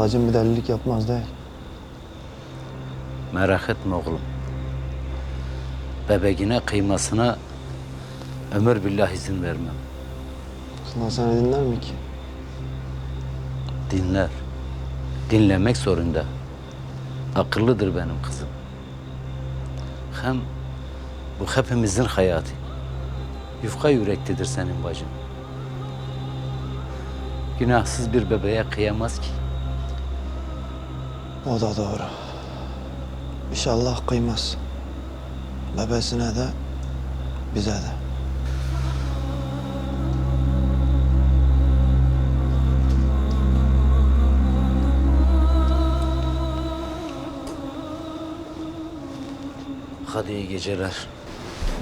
Bacım bir delilik yapmaz değil. Merak etme oğlum. Bebeğine kıymasına ömür billah izin vermem. Sıla seni dinler mi ki? Dinler. Dinlemek zorunda. Akıllıdır benim kızım. Hem bu hepimizin hayatı. Yufka yüreklidir senin bacın. Günahsız bir bebeğe kıyamaz ki. O da doğru. İnşallah kıymaz. Bebesine de bize de. Hadi iyi geceler.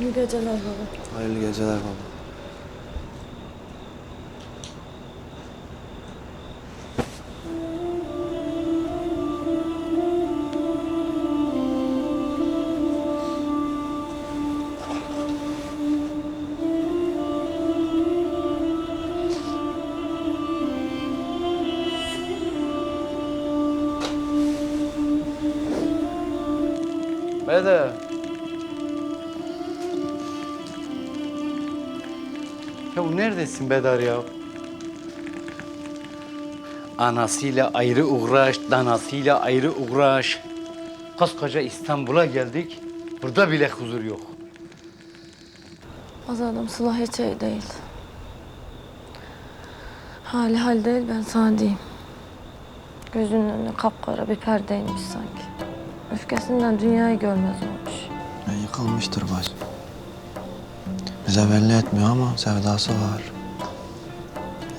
İyi geceler baba. Hayırlı geceler baba. Bedar. Ya neredesin Bedar ya? Anasıyla ayrı uğraş, danasıyla ayrı uğraş. Koskoca İstanbul'a geldik. Burada bile huzur yok. Azadım Sıla hiç iyi değil. Hali hal değil ben sana diyeyim. Gözünün önüne kapkara bir perdeymiş sanki. Öfkesinden dünyayı görmez olmuş. Ya yıkılmıştır bacım. Bize belli etmiyor ama sevdası var.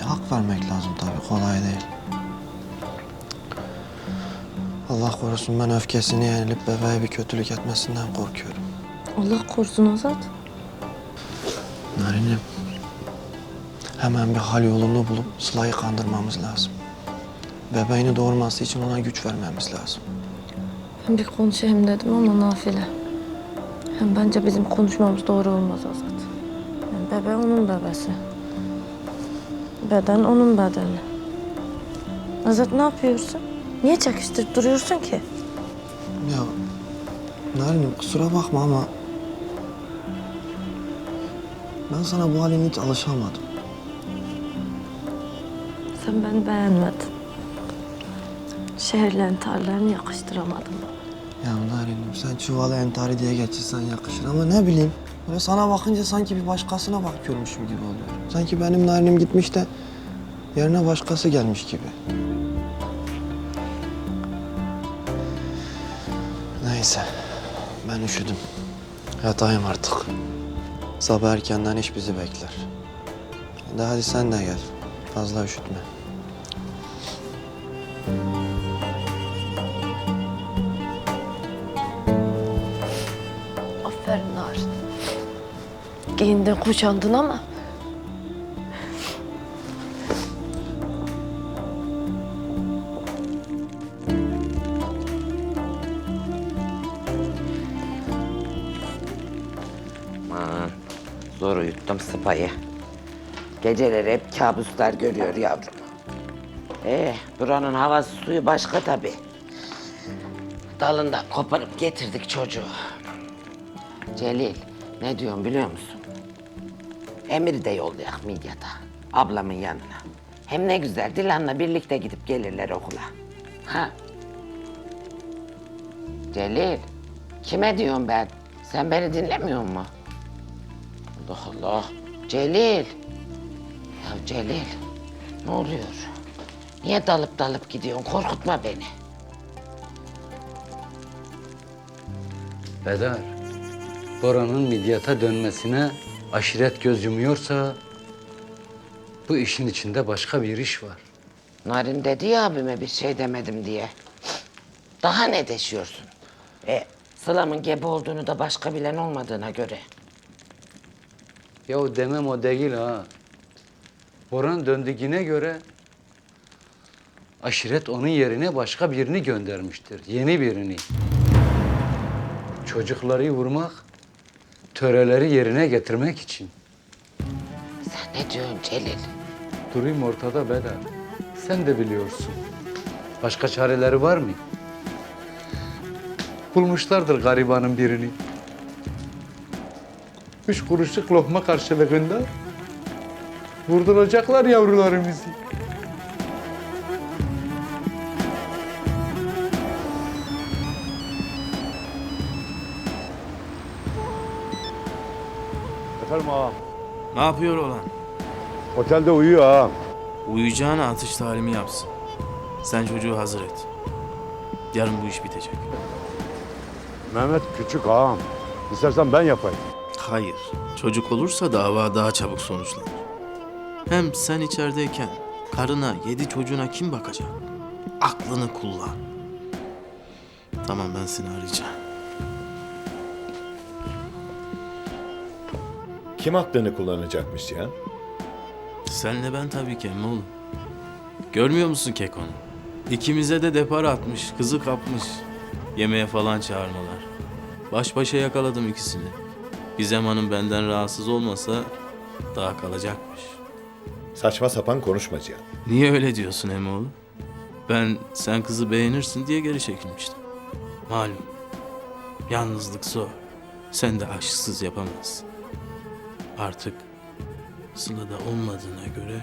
Ya hak vermek lazım tabii, kolay değil. Allah korusun ben öfkesini yenilip bebeğe bir kötülük etmesinden korkuyorum. Allah korusun Azat. Narinim, hemen bir hal yolunu bulup Sıla'yı kandırmamız lazım. Bebeğini doğurması için ona güç vermemiz lazım. Ben bir konuşayım dedim ama nafile. Hem bence bizim konuşmamız doğru olmaz Azat. Yani bebe onun bebesi. Beden onun bedeni. Azat ne yapıyorsun? Niye çekiştirip duruyorsun ki? Ya Narinim kusura bakma ama ben sana bu haline hiç alışamadım. Sen beni beğenmedin. Şehirlerin tarlarını yakıştıramadın. Ya Narinim sen çuvalı entari diye geçirsen yakışır ama ne bileyim. Böyle sana bakınca sanki bir başkasına bakıyormuşum gibi oluyor. Sanki benim Narinim gitmiş de yerine başkası gelmiş gibi. Neyse ben üşüdüm. Yatayım artık. Sabah erkenden iş bizi bekler. Hadi, hadi sen de gel. Fazla üşütme. Giyindin kuşandın ama Aman zor uyuttum sıpayı. Geceleri hep kabuslar görüyor yavrum. Ee, buranın havası suyu başka tabii. Dalından koparıp getirdik çocuğu. Celil, ne diyorum biliyor musun? Emir'i de yollayak Midyat'a, ablamın yanına. Hem ne güzel, Dilan'la birlikte gidip gelirler okula. Ha? Celil, kime diyorum ben? Sen beni dinlemiyor musun? Allah Allah. Celil. Ya Celil. Ne oluyor? Niye dalıp dalıp gidiyorsun? Korkutma beni. Bedar, Bora'nın midyata dönmesine aşiret göz yumuyorsa bu işin içinde başka bir iş var. Narin dedi ya abime bir şey demedim diye. Daha ne deşiyorsun? E, Sıla'mın gebe olduğunu da başka bilen olmadığına göre. Ya o demem o değil ha. Boran döndüğüne göre aşiret onun yerine başka birini göndermiştir. Yeni birini. Çocukları vurmak, töreleri yerine getirmek için. Sen ne diyorsun Celil? Durayım ortada Bedar. Sen de biliyorsun. Başka çareleri var mı? Bulmuşlardır garibanın birini. Üç kuruşluk lokma karşılığında vurduracaklar yavrularımızı. Efendim ağam. Ne yapıyor olan? Otelde uyuyor ağam. Uyuyacağına atış talimi yapsın. Sen çocuğu hazır et. Yarın bu iş bitecek. Mehmet küçük ağam. İstersen ben yapayım. Hayır. Çocuk olursa dava daha çabuk sonuçlanır. Hem sen içerideyken karına, yedi çocuğuna kim bakacak? Aklını kullan. Tamam ben seni arayacağım. Kim aklını kullanacakmış ya? Senle ben tabii ki oğlum. Görmüyor musun Kekon'u? İkimize de depar atmış, kızı kapmış. Yemeğe falan çağırmalar. Baş başa yakaladım ikisini. Gizem Hanım benden rahatsız olmasa daha kalacakmış. Saçma sapan konuşma Cihan. Niye öyle diyorsun Emoğlu? Ben sen kızı beğenirsin diye geri çekilmiştim. Malum. Yalnızlık zor. Sen de aşksız yapamazsın. Artık Sıla'da olmadığına göre